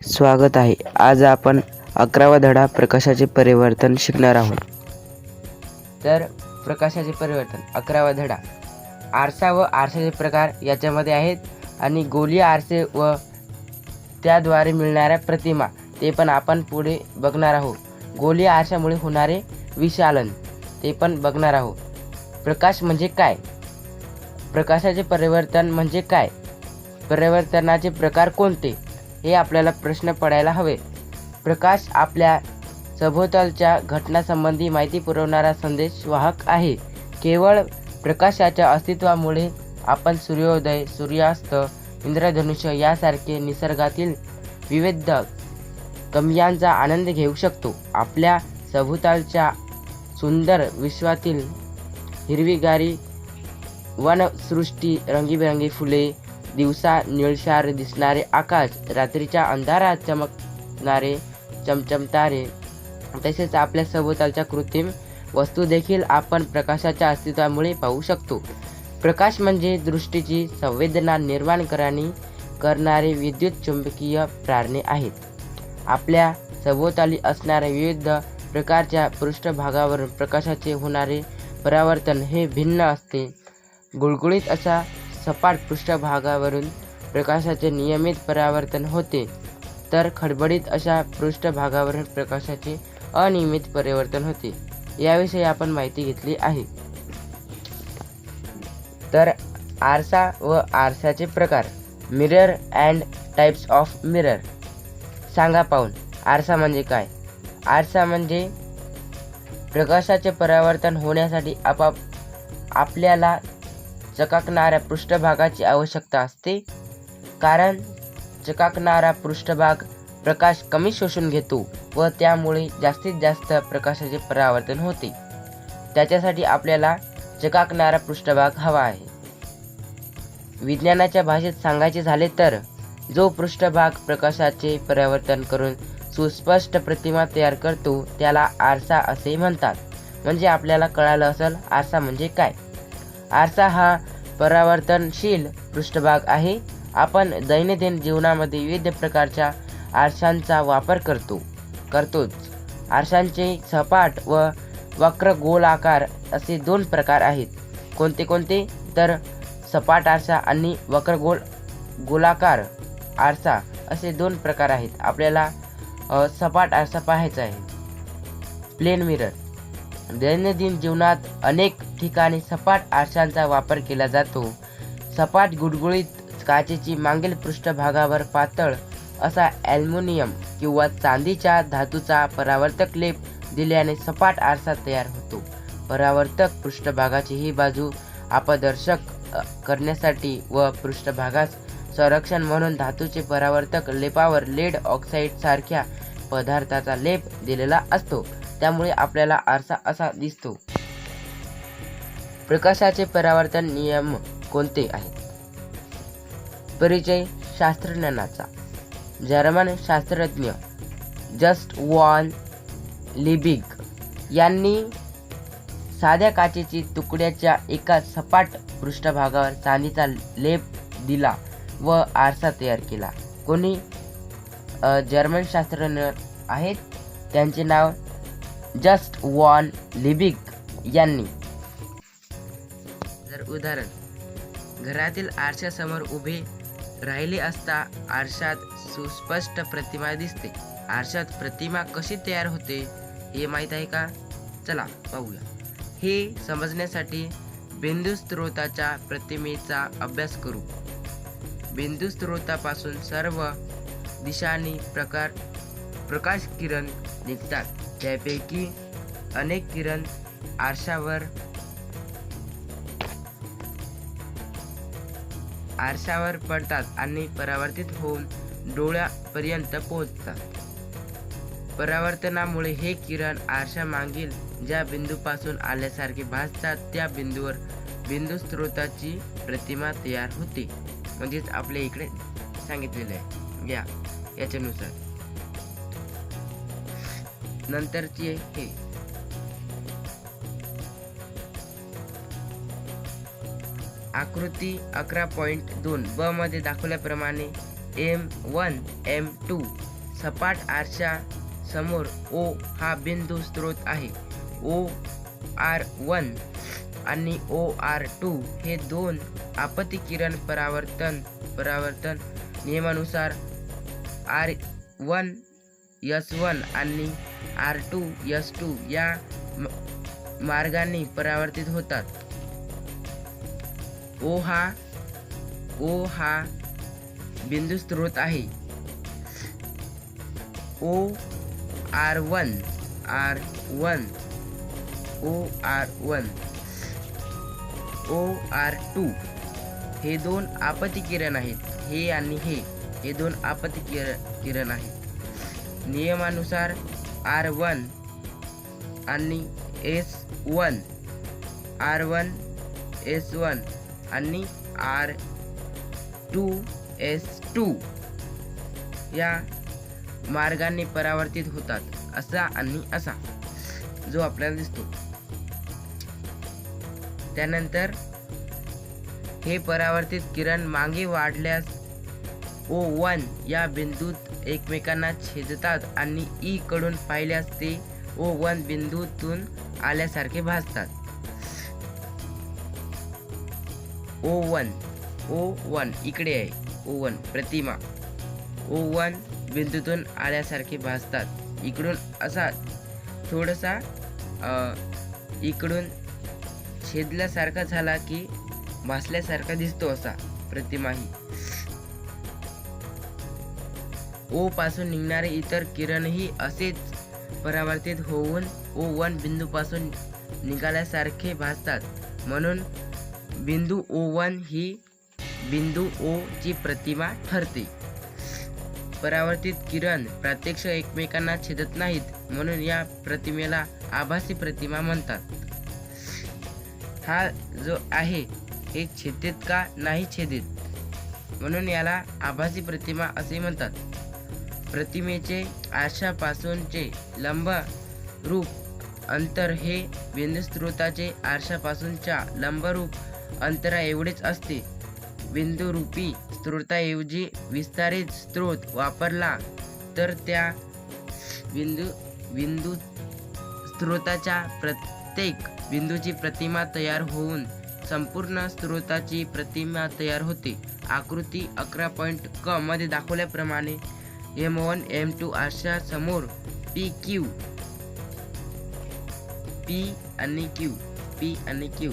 स्वागत आहे. आज आपण अकरावा धडा प्रकाशाचे परिवर्तन शिकणार आहोत. तर प्रकाशाचे परिवर्तन अकरावा धडा. आरसा व आरशाचे प्रकार याच्यामध्ये आहेत आणि गोलीय आरसे व त्याद्वारे मिळणाऱ्या प्रतिमा ते पण आपण पुढे बघणार आहोत. गोलीय आरशामुळे होणारे विशालन ते पण बघणार आहोत. प्रकाश म्हणजे काय? प्रकाशाचे परिवर्तन म्हणजे काय? परिवर्तनाचे प्रकार कोणते? हे आपल्याला प्रश्न पडायला हवे. प्रकाश आपल्या सभोवतालच्या घटनासंबंधी माहिती पुरवणारा संदेशवाहक आहे. केवळ प्रकाशाच्या अस्तित्वामुळे आपण सूर्योदय सूर्यास्त इंद्रधनुष्य यासारखे निसर्गातील विविध कमियांचा आनंद घेऊ शकतो. आपल्या सभोवतालच्या सुंदर विश्वातील हिरवीगारी वनसृष्टी रंगीबेरंगी फुले दिवसा निळशार दिसणारे आकाश रात्रीच्या अंधारात चमकणारे चमचमतारे. तसेच आपल्या सभोवतालच्या कृत्रिम वस्तू देखील आपण प्रकाशाच्या अस्तित्वामुळे पाहू शकतो. प्रकाश म्हणजे दृष्टीची संवेदना निर्माण करणे करणारे विद्युत चुंबकीय प्रारणे आहेत. आपल्या सभोवताली असणाऱ्या विविध प्रकारच्या पृष्ठभागावरून प्रकाशाचे होणारे परावर्तन हे भिन्न असते. गुळगुळीत असा सपाट पृष्ठभागावरून प्रकाशाचे नियमित परावर्तन होते तर खडबडीत अशा पृष्ठभागावरून प्रकाशाचे अनियमित परिवर्तन होते याविषयी आपण माहिती घेतली आहे. तर आरसा व आरशाचे प्रकार mirror and types of mirror सांगा पाहून आरसा म्हणजे काय? आरसा म्हणजे प्रकाशाचे परावर्तन होण्यासाठी आपाप आपल्याला चकाकणाऱ्या पृष्ठभागाची आवश्यकता असते. कारण चकाकणारा पृष्ठभाग प्रकाश कमी शोषून घेतो व त्यामुळे जास्तीत जास्त प्रकाशाचे परावर्तन होते. त्याच्यासाठी आपल्याला चकाकणारा पृष्ठभाग हवा आहे. विज्ञानाच्या भाषेत सांगायचे झाले तर जो पृष्ठभाग प्रकाशाचे परावर्तन करून सुस्पष्ट प्रतिमा तयार करतो त्याला आरसा असे म्हणतात. म्हणजे आपल्याला कळालं असेल आरसा म्हणजे काय? आरसा हा परावर्तनशील पृष्ठभाग आहे. आपण दैनंदिन जीवनामध्ये विविध प्रकारच्या आरशांचा वापर करतो करतोच. आरशांचे सपाट व वक्र गोलाकार असे दोन प्रकार आहेत. कोणते कोणते? तर सपाट आरसा आणि वक्र गोल गोलाकार आरसा असे दोन प्रकार आहेत. आपल्याला सपाट आरसा पाहायचा आहे. Plane mirror. दैनंदिन जीवनात अनेक ठिकाणी सपाट आरशांचा वापर केला जातो. सपाट गुडगुळीत काचेची मागील पृष्ठभागावर पातळ असा ॲल्युमिनियम किंवा चांदीच्या धातूचा परावर्तक लेप दिल्याने सपाट आरसा तयार होतो. परावर्तक पृष्ठभागाची ही बाजू अपदर्शक करण्यासाठी व पृष्ठभागास संरक्षण म्हणून धातूचे परावर्तक लेपावर लेड ऑक्साईड सारख्या पदार्थाचा लेप दिलेला असतो. त्यामुळे आपल्याला आरसा असा दिसतो. प्रकाशाचे परावर्तन नियम कोणते आहेत? परिचय शास्त्रज्ञानाचा. जर्मन शास्त्रज्ञ जस्ट वॉन लिबिग यांनी साध्या काचेची तुकड्याच्या एका सपाट पृष्ठभागावर चांदीचा लेप दिला व आरसा तयार केला. कोणी जर्मन शास्त्रज्ञ आहेत? त्यांचे नाव जस्ट वॉन लिबिग यांनी. जर उदाहरण घरातील आरशासमोर उभे राहिले असता आरशात सुस्पष्ट प्रतिमा दिसते. आरशात प्रतिमा कशी तयार होते हे माहीत आहे का? चला पाहूया. हे समजण्यासाठी बिंदू स्त्रोताच्या प्रतिमेचा अभ्यास करू. बिंदू स्त्रोतापासून सर्व दिशांनी प्रकार प्रकाश किरण निघतात. त्यापैकी अनेक किरण आरशावर आरशावर पडतात आणि परावर्तित होऊन डोळ्यापर्यंत पोहोचतात. परावर्तनामुळे हे किरण आरशामागील ज्या बिंदूपासून आल्यासारखे भासतात त्या बिंदूवर बिंदू स्त्रोताची प्रतिमा तयार होते. म्हणजेच आपल्या इकडे सांगितलेलं आहे. या याच्यानुसार. नंतरची हे. आकृती अकरा पॉईंट दोन. ब मध्ये दाखवल्याप्रमाणे एम वन एम टू सपाट आरशा समोर ओ हा बिंदू स्रोत आहे. ओ आर वन आणि ओ आर टू हे दोन आपत्ती किरण परावर्तन परावर्तन नियमानुसार आर वन यस वन आणि आर टू यस टू या म- मार्गाने परावर्तित होतात. ओ हा ओ हा बिंदू स्रोत आहे. O R one R one O R one O R two हे दोन आपत्ती किरण आहेत. हे आणि हे हे दोन आपत्ती किर किरण आहेत. नियमानुसार आर वन आणि S one R one S one आणि आर टू एस टू या मार्गाने परावर्तित होतात असा आणि असा जो आपल्याला दिसतो. त्यानंतर हे परावर्तित किरण मागे वाढल्यास ओ वन या बिंदूत एकमेकांना छेदतात आणि ई कडून पाहिल्यास ते ओ वन बिंदूतून आल्यासारखे भासतात. ओ वन ओ वन इकडे आहे. ओ वन प्रतिमा. ओ वन बिंदूतून आल्यासारखे भासतात. इकडून असा थोडासा इकडून छेदल्यासारखा झाला की भासल्यासारखा दिसतो असा प्रतिमाही ओ पासून निघणारे इतर किरणही असेच परावर्तित होऊन ओ वन बिंदूपासून निघाल्यासारखे भासतात. म्हणून बिंदू ओ वन ही बिंदू ओ ची प्रतिमा ठरते. परावर्तित किरण प्रत्यक्ष एकमेकांना छेदत नाहीत म्हणून या प्रतिमेला आभासी प्रतिमा म्हणतात. हा जो आहे हे छेदित का नाही छेदित? म्हणून याला आभासी प्रतिमा असे म्हणतात. प्रतिमेचे आरशापासूनचे लंब रूप अंतर हे बिंदुस्त्रोताचे आरशापासूनच्या लंबरूप अंतरा एवढेच असते. बिंदुरूपी स्त्रोताऐवजी विस्तारित स्त्रोत वापरला तर त्या बिंदू बिंदू स्त्रोताच्या प्रत्येक बिंदूची प्रतिमा तयार होऊन संपूर्ण स्त्रोताची प्रतिमा तयार होते. आकृती अकरा पॉईंट क मध्ये दाखवल्याप्रमाणे एम वन एम टू आरशा समोर पी क्यू पी आणि क्यू पी आणि क्यू